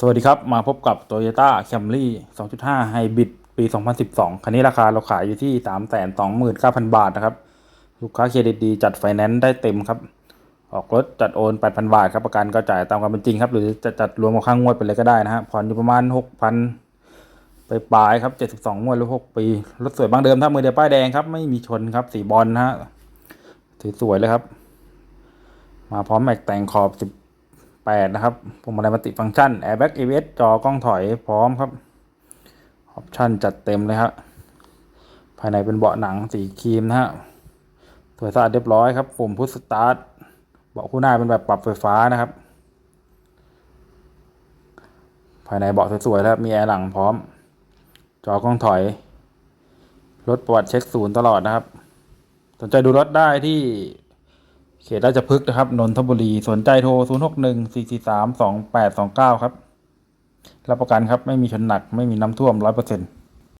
สวัสดีครับ มาพบกับ Toyota Camry 2.5 Hybrid ปี 2012 คันนี้ราคาเราขายอยู่ที่ 329,000 บาทนะครับ ลูกค้าเครดิตดีจัดไฟแนนซ์ได้เต็มครับ ออกรถจัดโอน 8,000 บาทครับ ประกันก็จ่ายตามความเป็นจริงครับ หรือจะจัดรวมกับค่างวดไปเลยก็ได้นะฮะ ผ่อนอยู่ประมาณ 6,000 ไปปลายครับ 72 งวดหรือ 6 ปี รถสวยบางเดิมถ้ามือเดียวป้ายแดงครับ ไม่มีชนครับ สีบอลนะฮะถือสวยเลยครับ มาพร้อมแม็กแต่งขอบ 8 นะครับพวงมาลัยมัลติฟังก์ชัน Airbag ABS จอกล้องถอยพร้อมครับออปชั่นจัดเต็มเลยครับภายในเป็นเบาะหนังสีครีมนะฮะสวยสะอาดเรียบร้อยครับปุ่มพุชสตาร์ทเบาะคู่หน้าเป็นแบบปรับไฟฟ้านะครับ ภายในเบาะสวยๆแล้วมีแอร์หลังพร้อม จอกล้องถอยรถประวัติเช็คศูนย์ตลอดนะครับ สนใจดูรถได้ที่ เขตราชพฤกษ์นะครับ นนทบุรี สนใจโทร 0 6 1 4 4 3 2 8 2 9 ครับ รับประกันครับ ไม่มีชนหนัก ไม่มีน้ำท่วม 100%